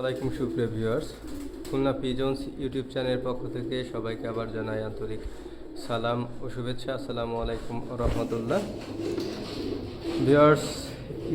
ওয়ালাইকুম সুপ্রিয় viewers, Khulna pigeons YouTube চ্যানেলের পক্ষ থেকে সবাইকে আবার জানাই আন্তরিক সালাম ও শুভেচ্ছা। আসসালামু আলাইকুম রহমতুল্লাহ। ভিউয়ার্স,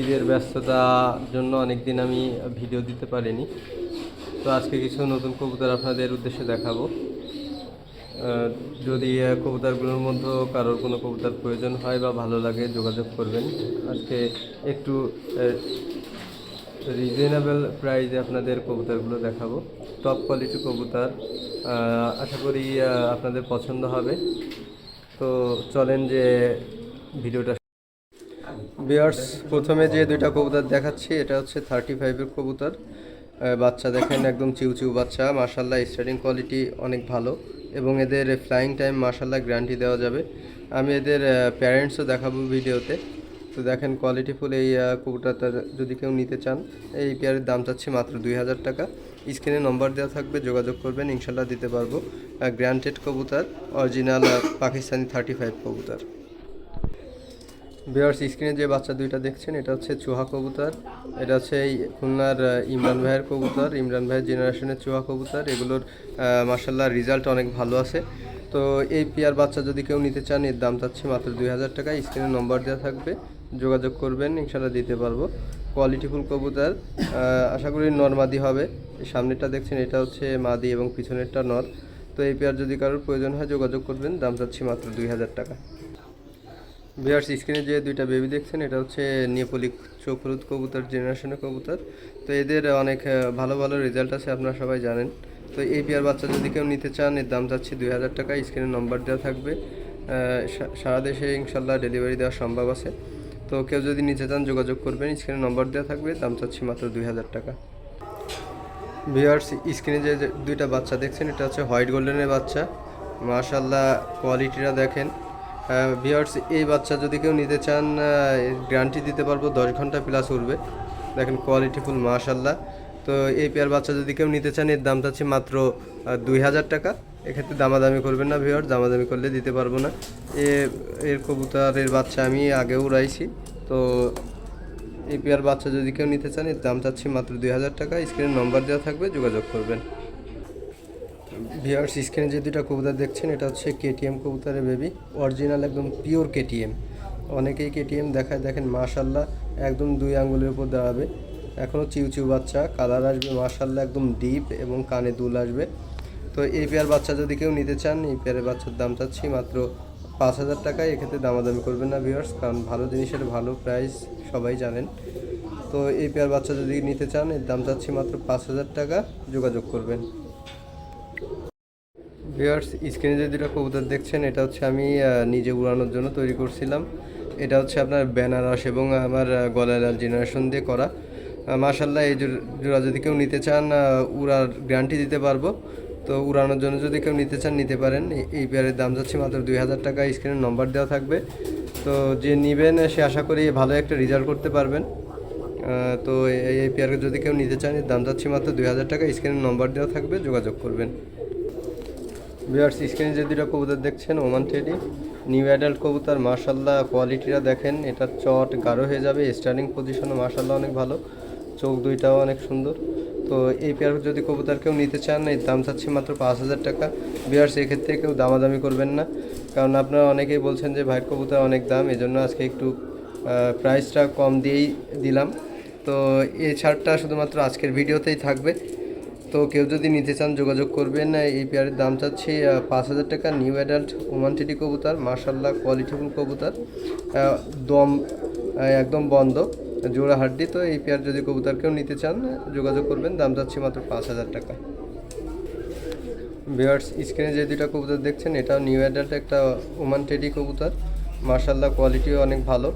ঈদের ব্যস্ততার জন্য অনেক দিন আমি ভিডিও দিতে পারিনি। তো আজকে কিছু নতুন কবুতর আপনাদের উদ্দেশ্যে দেখাবো। যদি কবুতরগুলোর মধ্যে কারোর কোনো কবুতর প্রয়োজন হয় বা ভালো লাগে, যোগাযোগ করবেন। আজকে একটু রিজনেবল প্রাইজে আপনাদের কবুতরগুলো দেখাবো। টপ কোয়ালিটি কবুতর আশা করি আপনাদের পছন্দ হবে। তো চলেন যে ভিডিওটা বিয়ার্স প্রথমে যে দুইটা কবুতর দেখাচ্ছি, এটা হচ্ছে থার্টি ফাইভের কবুতর। বাচ্চা দেখেন, একদম চিউ চিউ বাচ্চা। মার্শাল্লাহ স্টার্টিং কোয়ালিটি অনেক ভালো। এবং এদের ফ্লাইং টাইম মার্শাল্লাহ গ্যারান্টি দেওয়া যাবে। আমি এদের প্যারেন্টসও দেখাবো ভিডিওতে। তো দেখেন কোয়ালিটিফুল এই আহ, যদি কেউ নিতে চান এই পেয়ারের দাম চাচ্ছি মাত্র দুই হাজার টাকা। স্ক্রিনে নম্বর দেওয়া থাকবে যোগাযোগ করবেন ইনশাল্লাহ দিতে পারব। গ্র্যান্টেড কবুতার অরিজিনাল পাকিস্তানি থার্টি ফাইভ কবুতার বিয়ার্স স্ক্রিনে যে বাচ্চা দুইটা দেখছেন এটা হচ্ছে চুহা কবুতর এটা হচ্ছে এই খুলনার ইমরান ভাইয়ের কবুতর। ইমরান ভাইয়ের জেনারেশনের চুহা কবুতর এগুলোর মার্শাল্লাহ রেজাল্ট অনেক ভালো আছে। তো এই পেয়ার বাচ্চা যদি কেউ নিতে চান এর দাম চাচ্ছে মাত্র দুই হাজার টাকা। স্ক্রিনে নম্বর দেওয়া থাকবে। যোগাযোগ করবেন ইনশাল্লাহ দিতে পারব। কোয়ালিটিফুল কবুতর আশা করি নর্মাদি হবে। সামনেরটা দেখছেন, এটা হচ্ছে মাদি এবং পিছনেরটা নর। তো এই পেয়ার যদি কারোর প্রয়োজন হয় যোগাযোগ করবেন, দাম চাচ্ছি মাত্র দুই হাজার টাকা। বিয়ার্স স্ক্রিনে যে দুইটা বেবি দেখছেন, এটা হচ্ছে নেপলি চোখ কবুতর জেনারেশনের কবুতর। তো এদের অনেক ভালো ভালো রেজাল্ট আছে, আপনারা সবাই জানেন। তো এই পেয়ার বাচ্চা যদি কেউ নিতে চান, এর দাম চাচ্ছি দুই হাজার টাকা। স্ক্রিনে নম্বর দেওয়া থাকবে। সারা দেশে ইনশাল্লাহ ডেলিভারি দেওয়া সম্ভব আছে। তো কেউ যদি নিতে চান যোগাযোগ করবেন, স্ক্রিনে নম্বর দেওয়া থাকবে, দাম চাচ্ছি মাত্র দুই হাজার টাকা। ভিউয়ার্স, স্ক্রিনে যে দুইটা বাচ্চা দেখছেন, এটা হচ্ছে হোয়াইট গোল্ডেনের বাচ্চা। মাশাল্লাহ কোয়ালিটিটা দেখেন। ভিউয়ার্স, এই বাচ্চা যদি কেউ নিতে চান গ্যারান্টি দিতে পারব, দশ ঘণ্টা প্লাস উঠবে দেখেন কোয়ালিটিফুল মার্শাল্লাহ তো এই পেয়ার বাচ্চা যদি কেউ নিতে চান, এর দাম চাচ্ছি মাত্র দুই হাজার টাকা। এক্ষেত্রে দামাদামি করবেন না ভিউয়ার্স দামাদামি করলে দিতে পারব না। এ, এর কবুতরের বাচ্চা আমি আগেও উড়াইছি, তো এই পেয়ার বাচ্চা যদি কেউ নিতে চান, এর দাম চাচ্ছি মাত্র দুই হাজার টাকা। স্ক্রিনে নম্বর দেওয়া থাকবে, যোগাযোগ করবেন। ভিআরস স্ক্রিনে যে দুটা কবুতর দেখছেন, এটা হচ্ছে কেটিএম কবুতরের বেবি অরিজিনাল একদম পিওর কেটিএম অনেকেই কেটিএম দেখায়, দেখেন মাশাল্লাহ, একদম দুই আঙ্গুলের উপর দাঁড়াবে। এখনও চিউ চিউ বাচ্চা কালার আসবে মাশাল্লাহ একদম ডিপ এবং কানে দুল আসবে। তো এই পেয়ার বাচ্চা যদি কেউ নিতে চান, এই পেয়ারের বাচ্চার দাম চাচ্ছি মাত্র পাঁচ হাজার টাকায়। এক্ষেত্রে দামাদামি করবেন না ভিউয়ার্স কারণ ভালো জিনিসের ভালো প্রাইস সবাই জানেন। তো এই পেয়ার বাচ্চা যদি নিতে চান, এর দাম চাচ্ছি মাত্র পাঁচ হাজার টাকা। যোগাযোগ করবেন। ভিউয়ার্স স্ক্রিনে যে দুটো কবুতর দেখছেন, এটা হচ্ছে আমি নিজে উড়ানোর জন্য তৈরি করছিলাম। এটা হচ্ছে আপনার বেনারস এবং আমার গলালাল জেনারেশন দিয়ে করা। মাশাল্লাহ এই জোড়া যদি কেউ নিতে চান উড়ার গ্যারান্টি দিতে পারব। তো উড়ানোর জন্য যদি কেউ নিতে চান, নিতে পারেন। এই- পেয়ারের দাম যাচ্ছে মাত্র দুই হাজার টাকা। স্ক্রিনের নম্বর দেওয়া থাকবে। তো যে নেবেন, সে আশা করি ভালো একটা রেজাল্ট করতে পারবেন। তো এই পেয়ারকে যদি কেউ নিতে চান, এর দাম যাচ্ছে মাত্র দুই হাজার টাকা। স্ক্রিনের নম্বর দেওয়া থাকবে, যোগাযোগ করবেন। ভিউয়ার্স, স্ক্রিনে যে দুটো কবুতর দেখছেন, ওমান টেডি নিউ অ্যাডাল্ট কবুতর মার্শাল্লাহ কোয়ালিটিটা দেখেন। এটা চট গাঢ় হয়ে যাবে স্টার্টিং পজিশনও মার্শাল্লাহ অনেক ভালো। চোখ দুইটাও অনেক সুন্দর। তো এই পেয়ার যদি কবুতর কেউ নিতে চান এর দাম চাচ্ছি মাত্র পাঁচ হাজার টাকা। বিয়ার্স, এক্ষেত্রে কেউ দামাদামি করবেন না। কারণ আপনারা অনেকেই বলছেন যে, ভাইয়ের কবুতর অনেক দাম। এজন্য আজকে একটু প্রাইসটা কম দিয়েই দিলাম। তো এই ছাড়টা শুধুমাত্র আজকের ভিডিওতেই থাকবে। তো কেউ যদি নিতে চান, যোগাযোগ করবেন। এই পেয়ারের দাম চাচ্ছি পাঁচ হাজার টাকা। নিউ অ্যাডাল্ট ওমান টিটি কবুতর মার্শাল্লাহ কোয়ালিটিফুল কবুতর। দম একদম বন্ধ। জোড়া হাড্ডি, তো এই পেয়ার যদি কবুতর কেউ নিতে চান, যোগাযোগ করবেন। দাম চাচ্ছি মাত্র পাঁচ হাজার টাকা। বিয়ার্স স্ক্রিনে যে দুটা কবুতর দেখছেন এটাও নিউ অ্যাডাল্ট একটা ওমান টেডি কবুতর। মার্শাল্লাহ কোয়ালিটিও অনেক ভালো।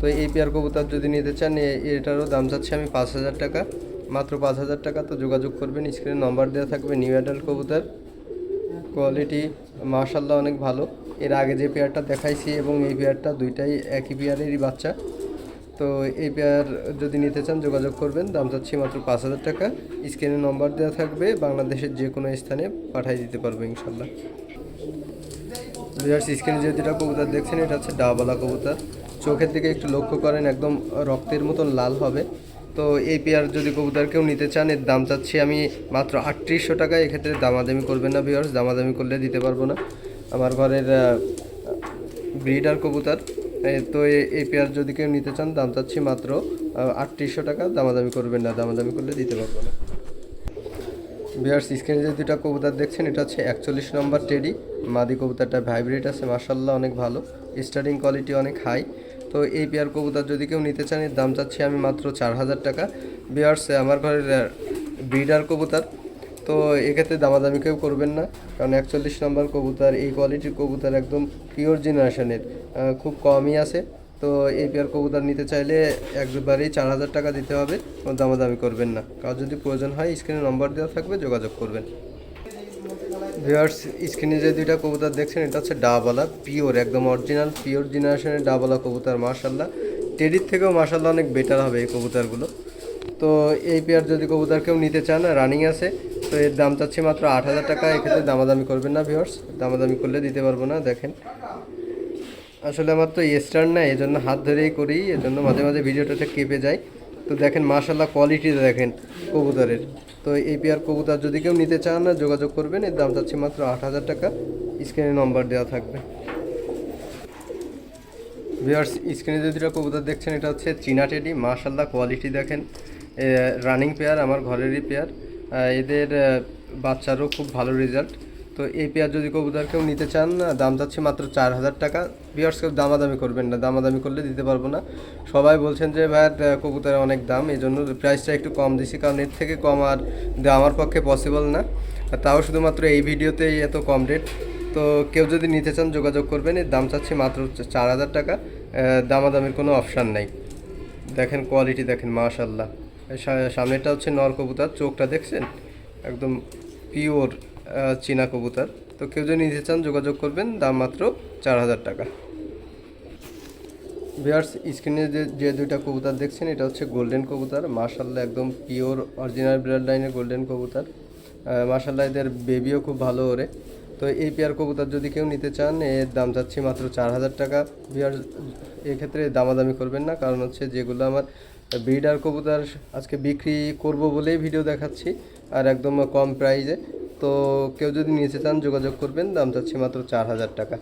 তো এই পেয়ার কবুতর যদি নিতে চান এটারও দাম চাচ্ছি আমি পাঁচ হাজার টাকা। মাত্র পাঁচ হাজার টাকা, তো যোগাযোগ করবেন। স্ক্রিনে নম্বর দেওয়া থাকবে নিউ অ্যাডাল্ট কবুতর। কোয়ালিটি মার্শাল্লাহ অনেক ভালো। এর আগে যে পেয়ারটা দেখাইছি, এবং এই পেয়ারটা দুইটাই একই পেয়ারেরই বাচ্চা। তো এই পেয়ার যদি নিতে চান যোগাযোগ করবেন। দাম চাচ্ছি মাত্র পাঁচ হাজার টাকা। স্ক্রিনে নম্বর দেওয়া থাকবে। বাংলাদেশের যে কোনো স্থানে পাঠিয়ে দিতে পারব ইনশাল্লাহ। বিরাট স্ক্রিনে যে দুটা কবুতর দেখছেন এটা হচ্ছে ডাবালা কবুতর। চোখের দিকে একটু লক্ষ্য করেন একদম রক্তের মতন লাল হবে। তো এই পেয়ার যদি কবুতর কেউ নিতে চান এর দাম চাচ্ছি আমি মাত্র আটত্রিশশো টাকা। এক্ষেত্রে দামাদামি করবেন না ভিওর্স দামাদামি করলে দিতে পারব না। আমার ঘরের ব্রিডার কবুতর। এ, তো এই পেয়ার যদি কেউ নিতে চান, দাম চাচ্ছি মাত্র আটত্রিশশো টাকা। দামাদামি করবেন না, দামাদামি করলে দিতে পারব না। বিয়ার্স স্ক্রিনে যে দুটা কবুতর দেখছেন, এটা হচ্ছে একচল্লিশ নম্বর টেডি মাদি কবুতরটা ভাইব্রেট আছে মার্শাল্লাহ অনেক ভালো। স্টার্টিং কোয়ালিটি অনেক হাই তো এই পেয়ার কবুতর যদি কেউ নিতে চান, এর দাম চাচ্ছি আমি মাত্র চার হাজার টাকা। বিয়ার্স আমার ঘরের ব্রিডার কবুতর তো এক্ষেত্রে দামাদামি কেউ করবেন না, কারণ একচল্লিশ নম্বর কবুতর, এই কোয়ালিটির কবুতর একদম পিওর জেনারেশনের খুব কমই আছে। তো এই পেয়ার কবুতর নিতে চাইলে একবারেই চার হাজার টাকা দিতে হবে, কোনো দামাদামি করবেন না। কারও যদি প্রয়োজন হয় স্ক্রিনে নম্বর দেওয়া থাকবে, যোগাযোগ করবেন। ভিউয়ার্স স্ক্রিনে যে দুইটা কবুতর দেখছেন, এটা হচ্ছে ডাবালা পিওর একদম অরিজিনাল পিওর জেনারেশনের ডাবালা কবুতর মার্শাল্লাহ টেডির থেকেও মার্শাল্লাহ অনেক বেটার হবে এই কবুতরগুলো। তো এই পেয়ার যদি কবুতর কেউ নিতে চান রানিং আছে তো এর দাম চাচ্ছি মাত্র আট হাজার টাকা, এক্ষেত্রে দামাদামি করবেন না ভিওর্স দামাদামি করলে দিতে পারব না, দেখেন। আসলে আমার তো স্টার না এই জন্য হাত ধরেই করি, এজন্য মাঝে মাঝে ভিডিওটা কেঁপে যায়। তো দেখেন মাশাল্লাহ কোয়ালিটিটা দেখেন, কবুতরের। তো এই পেয়ার কবুতর যদি কেউ নিতে চান না যোগাযোগ করবেন, এর দাম চাচ্ছি মাত্র আট হাজার টাকা। স্ক্রিনে নম্বর দেওয়া থাকবে। ভিউয়ার্স স্ক্রিনে যে দুটো কবুতর দেখছেন, এটা হচ্ছে চীনা টেডি মাশাল্লাহ কোয়ালিটি দেখেন। রানিং পেয়ার আমার ঘরেরই পেয়ার এদের বাচ্চারও খুব ভালো রেজাল্ট তো এই পেয়ার যদি কবুতর কেউ নিতে চান দাম যাচ্ছে মাত্র চার হাজার টাকা। ভিউয়ার্স কেউ দামাদামি করবেন না দামাদামি করলে দিতে পারব না। সবাই বলছেন যে ভাইয়ার আহ, কবুতরের অনেক দাম এই জন্য প্রাইসটা একটু কম দিছি কারণ এর থেকে কম আর আমার পক্ষে পসিবল না। তাও শুধুমাত্র এই ভিডিওতেই এত কম রেট তো কেউ যদি নিতে চান যোগাযোগ করবেন এর দাম চাচ্ছি মাত্র চার হাজার টাকা। দামাদামির কোনো অপশান নাই। দেখেন কোয়ালিটি দেখেন মাশাল্লাহ সামনেটা হচ্ছে নর কবুতর, চোখটা দেখছেন? একদম পিওর চীনা কবুতর। তো কেউ যদি নিতে চান, যোগাযোগ করবেন, দাম মাত্র চার হাজার টাকা। ভিয়ার্স স্ক্রিনে যে যে দুইটা কবুতর দেখছেন, এটা হচ্ছে গোল্ডেন কবুতর। মার্শাল্লাহ একদম পিওর অরিজিনাল ব্লাড লাইনের গোল্ডেন কবুতর। মার্শাল্লাহ এদের বেবিও খুব ভালো ওরে। তো এই পেয়ার কবুতর যদি কেউ নিতে চান, এর দাম যাচ্ছে মাত্র চার হাজার টাকা। ভিয়ার এক্ষেত্রে দামাদামি করবেন না, কারণ হচ্ছে যেগুলো আমার ব্রিডার কবুতর আজকে বিক্রি করব বলেই ভিডিও দেখাচ্ছি, আর একদম কম প্রাইজে। তো কেউ যদি নিতে চান যোগাযোগ করবেন, দাম চাচ্ছি মাত্র চার হাজার টাকা।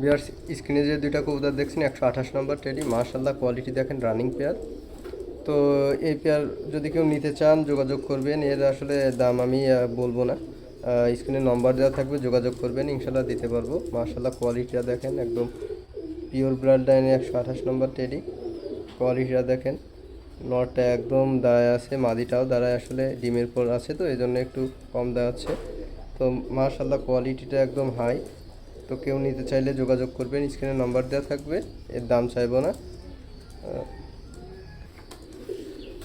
বিয়ার স্ক্রিনে যে দুইটা কবুতর দেখছেন, একশো আঠাশ নম্বর টেডি মার্শাল্লাহ কোয়ালিটি দেখেন, রানিং পেয়ার। তো এই পেয়ার যদি কেউ নিতে চান, যোগাযোগ করবেন, এর আসলে দাম আমি বলব না। স্ক্রিনে নম্বর দেওয়া থাকবে, যোগাযোগ করবেন, ইনশাল্লাহ দিতে পারব। মার্শাল্লাহ কোয়ালিটিটা দেখেন, একদম পিওর ব্লাড লাইনে একশো আঠাশ নম্বর টেডি। কোয়ালিটিটা দেখেন নটটা একদম দাঁড়ায় আছে, মাদিটাও দাঁড়ায় আসলে, ডিমের পর আছে তো এই জন্য একটু কম দাঁড়াচ্ছে। তো মার্শাল্লাহ কোয়ালিটিটা একদম হাই। তো কেউ নিতে চাইলে যোগাযোগ করবেন, স্ক্রিনে নাম্বার দেওয়া থাকবে, এর দাম চাইব না।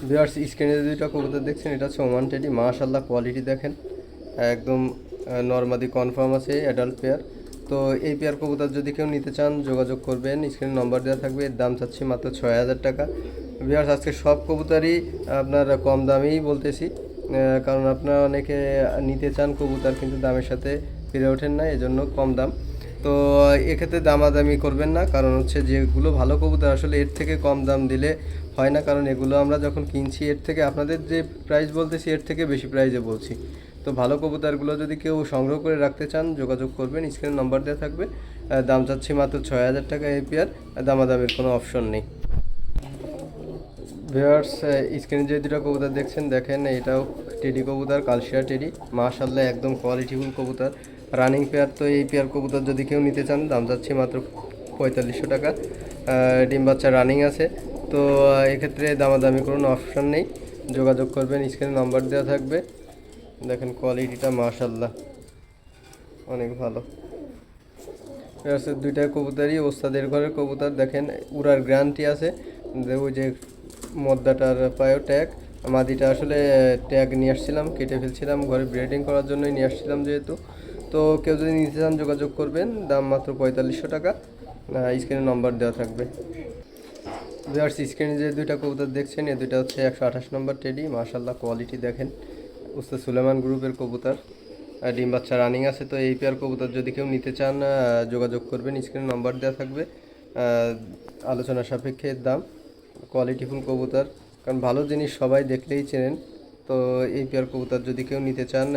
ভিউয়ার্স, স্ক্রিনে দুইটা কবুতর দেখছেন, এটা হচ্ছে ওমান টেডি। মাশাল্লাহ কোয়ালিটি দেখেন, একদম নর্মাদি কনফার্ম আছে, অ্যাডাল্ট পেয়ার। তো এই পেয়ার কবুতর যদি কেউ নিতে চান, যোগাযোগ করবেন। স্ক্রিনে নম্বর দেওয়া থাকবে, এর দাম চাচ্ছি মাত্র ছয় হাজার টাকা। ভিউয়ার্স আজকে সব কবুতরই আপনার কম দামেই বলতেছি কারণ আপনারা অনেকে নিতে চান কবুতর, কিন্তু দামের সাথে ফিরে ওঠেন না, এজন্য কম দাম। তো এক্ষেত্রে দামাদামি করবেন না, কারণ হচ্ছে যেগুলো ভালো কবুতর, আসলে এর থেকে কম দাম দিলে হয় না, কারণ এগুলো আমরা যখন কিনছি, এর থেকে আপনাদের যে প্রাইস বলতেছি, এর থেকে বেশি প্রাইসে বলছি। তো ভালো কবুতরগুলো যদি কেউ সংগ্রহ করে রাখতে চান, যোগাযোগ করবেন, স্ক্রিনে নম্বর দেওয়া থাকবে। দাম চাচ্ছি মাত্র ছয় হাজার টাকা এই পেয়ার দামাদামির কোনো অপশন নেই। ভিউয়ার্স স্ক্রিনে যে দুটো কবুতর দেখছেন, দেখেন, এটাও টেডি কবুতর কালশিয়া টেডি। মাশাল্লাহ একদম কোয়ালিটিফুল কবুতর। রানিং পেয়ার তো এই পেয়ার কবুতর যদি কেউ নিতে চান, দাম যাচ্ছে মাত্র পঁয়তাল্লিশশো টাকা। ডিম বাচ্চা রানিং আছে। তো এক্ষেত্রে দামাদামি কোনো অপশন নেই। যোগাযোগ করবেন, স্ক্রিনে নাম্বার দেওয়া থাকবে। দেখেন কোয়ালিটিটা মাশাল্লাহ অনেক ভালো। আছে দুইটা কবুতারই ওস্তাদের ঘরের কবুতার, দেখেন, উড়ার গ্যারান্টি আছে। ওই যে মদ্দাটার পায়েও ট্যাগ মাদিটা আসলে ট্যাগ নিয়ে আসছিলাম, কেটে ফেলছিলাম, ঘরে ব্রিডিং করার জন্যই নিয়ে আসছিলাম যেহেতু। তো কেউ যদি নিতে চান যোগাযোগ করবেন, দাম মাত্র পঁয়তাল্লিশশো টাকা। স্ক্রিনে নম্বর দেওয়া থাকবে। ভিউয়ার্স স্ক্রিনে যে দুইটা কবুতর দেখছেন এই দুইটা হচ্ছে একশো আঠাশ নম্বর টেডি মাশাল্লাহ কোয়ালিটি দেখেন। উস্তাদ সুলেমান গ্রুপের কবুতর ডিম বাচ্চা রানিং আছে, তো এই পেয়ার কবুতর যদি কেউ নিতে চান যোগাযোগ করবেন স্ক্রিনে নম্বর দেওয়া থাকবে আলোচনা সাপেক্ষে দাম কোয়ালিটিফুল কবুতর, কারণ ভালো জিনিস সবাই দেখলেই চেনেন, তো এই পেয়ার কবুতর যদি কেউ নিতে চান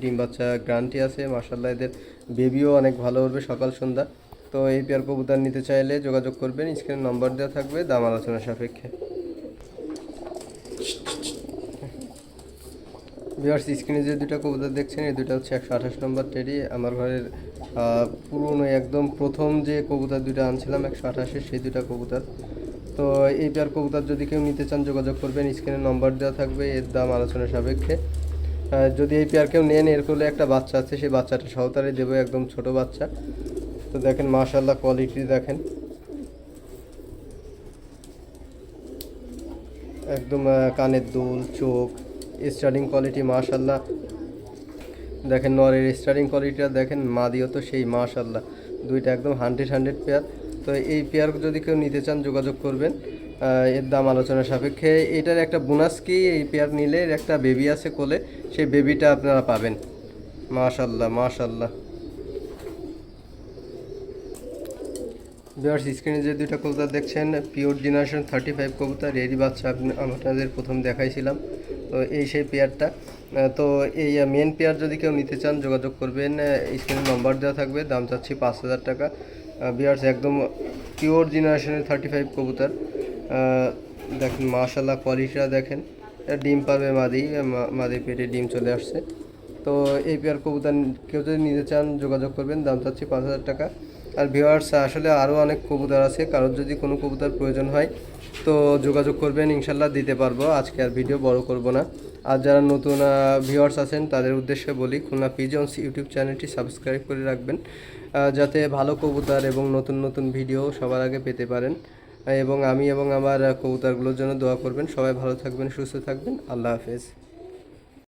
ডিম বাচ্চা গ্রান্টি আছে মাসাল্লাহ এদের বেবিও অনেক ভালো উঠবে সকাল সন্ধ্যা, তো এই পেয়ার কবুতর নিতে চাইলে যোগাযোগ করবেন স্ক্রিনে নম্বর দেওয়া থাকবে, দাম আলোচনা সাপেক্ষে। ভিউয়ার্স স্ক্রিনে যে দুটো কবুতর দেখছেন, এই দুটো হচ্ছে একশো আঠাশ নম্বর টেডি। আমার ঘরের পুরনো একদম প্রথম যে কবুতর দুটো আনছিলাম, একশো আঠাশের সেই দুটো কবুতর। তো এই পেয়ার কবুতর যদি কেউ নিতে চান, যোগাযোগ করবেন। স্ক্রিনে নম্বর দেওয়া থাকবে, এর দাম আলোচনা সাপেক্ষে। যদি এই পেয়ার কেউ নেন, এর করলে একটা বাচ্চা আছে, সেই বাচ্চাটা সহতারে দেবো, একদম ছোট বাচ্চা। তো দেখেন মাশাল্লাহ কোয়ালিটি দেখেন। একদম কানের দুল, চোখ। স্টার্টিং কোয়ালিটি মাশাল্লাহ দেখেন নরের স্টার্টিং কোয়ালিটিটা দেখেন, মাদিও তো সেই মাশাল্লাহ দুইটা একদম হান্ড্রেড হান্ড্রেড পেয়ার তো এই পেয়ার যদি কেউ নিতে চান, যোগাযোগ করবেন। এর দাম আলোচনা সাপেক্ষে। এটার একটা বোনাস কি? এই পেয়ার নিলে একটা বেবি আছে কোলে, সেই বেবিটা আপনারা পাবেন। মাশাল্লাহ মাশাল্লাহ ভিউয়ার্স, স্ক্রিনে যে দুইটা কবুতর দেখছেন, পিওর জেনারেশন থার্টি ফাইভ কবুতর, এরই বাচ্চা আপনি, আপনাদের প্রথম দেখাইছিলাম। তো এই সেই পেয়ারটা। তো এই মেন পেয়ার যদি কেউ নিতে চান, যোগাযোগ করবেন স্ক্রিনে নম্বর দেওয়া থাকবে, দাম চাচ্ছি পাঁচ হাজার টাকা। ভিউয়ার্স, একদম পিওর জেনারেশনের থার্টি ফাইভ কবুতর। দেখেন মাশাল্লাহ কোয়ালিটিটা দেখেন। ডিম পারবে মাদি মাদি পেটে ডিম চলে আসছে। তো এই পেয়ার কবুতর কেউ যদি নিতে চান, যোগাযোগ করবেন, দাম চাচ্ছি পাঁচ হাজার টাকা। আর ভিওয়ার্স আসলে আরও অনেক কবুতর আছে, কারোর যদি কোনো কবুতর প্রয়োজন হয়, তো যোগাযোগ করবেন ইনশাল্লাহ দিতে পারব। আজকে আর ভিডিও বড় করব না। আর যারা নতুন ভিউয়ার্স আছেন, তাদের উদ্দেশ্যে বলি, খুলনা পিজন্স ইউটিউব চ্যানেলটি সাবস্ক্রাইব করে রাখবেন যাতে ভালো কবুতর এবং নতুন নতুন ভিডিও সবার আগে পেতে পারেন। এবং আমি এবং আমার কবুতরগুলোর জন্য দোয়া করবেন। সবাই ভালো থাকবেন, সুস্থ থাকবেন। আল্লাহ হাফেজ।